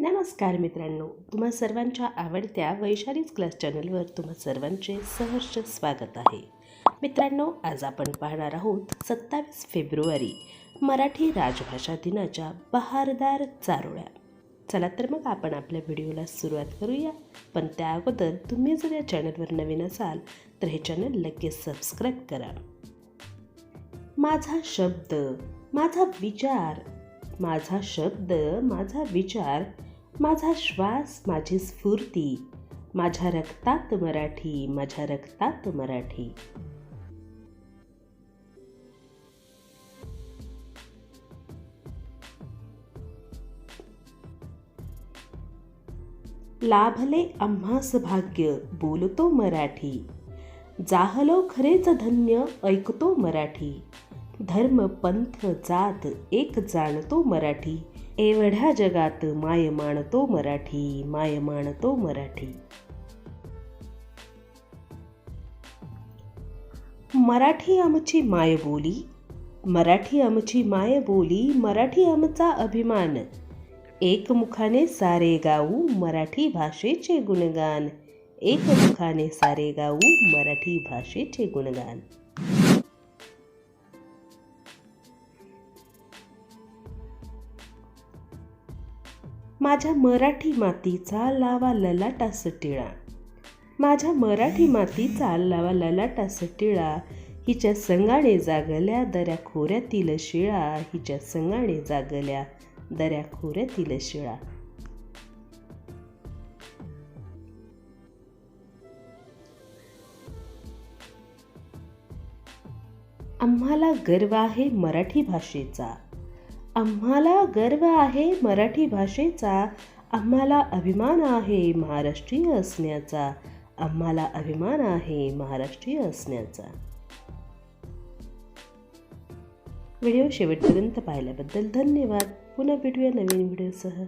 नमस्कार मित्रांनो तुम्हा सर्वांच्या आवडत्या वैशालीज क्लास चॅनलवर तुम्हा सर्वांचे सहर्ष स्वागत आहे. मित्रांनो आज आपण पाहणार आहोत सत्तावीस फेब्रुवारी मराठी राजभाषा दिनाच्या बहारदार चारोळ्या. चला तर मग आपण आपल्या व्हिडिओला सुरुवात करूया. पण त्या अगोदर तुम्ही जर या चॅनलवर नवीन असाल तर हे चॅनल लगेच सबस्क्राईब करा. माझा शब्द माझा विचार माझा शब्द माझा विचार माझा श्वास माझी स्फूर्ती माझ्या रक्तात मराठी माझ्या रक्तात मराठी. लाभले आम्हास भाग्य बोलतो मराठी. जाहलो खरेच धन्य ऐकतो मराठी. धर्म पंथ जात एक जाणतो मराठी. एवढ्या जगात माय मानतो मराठी माय मानतो मराठी. मराठी आमची मायबोली मराठी आमची मायबोली मराठी आमचा अभिमान. एकमुखाने सारे गाऊ मराठी भाषेचे गुणगान. एकमुखाने सारे गाऊ मराठी भाषेचे गुणगान. माझ्या मराठी मातीचा लावा ललाटा टिळा. माझ्या मराठी मातीचा लावा ललाटा टिळा. हिच्या संगाणे जागल्या दऱ्या खोऱ्यातील शिळा. हिच्या संगाणे जागल्या दऱ्या खोऱ्यातील शिळा. आम्हाला गर्व आहे मराठी भाषेचा. आम्हाला गर्व आहे मराठी भाषेचा. आम्हाला अभिमान आहे महाराष्ट्रीय असण्याचा. आम्हाला अभिमान आहे महाराष्ट्रीय असण्याचा. व्हिडिओ शेवटपर्यंत पाहिल्याबद्दल धन्यवाद. पुन्हा भेटूया नवीन व्हिडिओसह.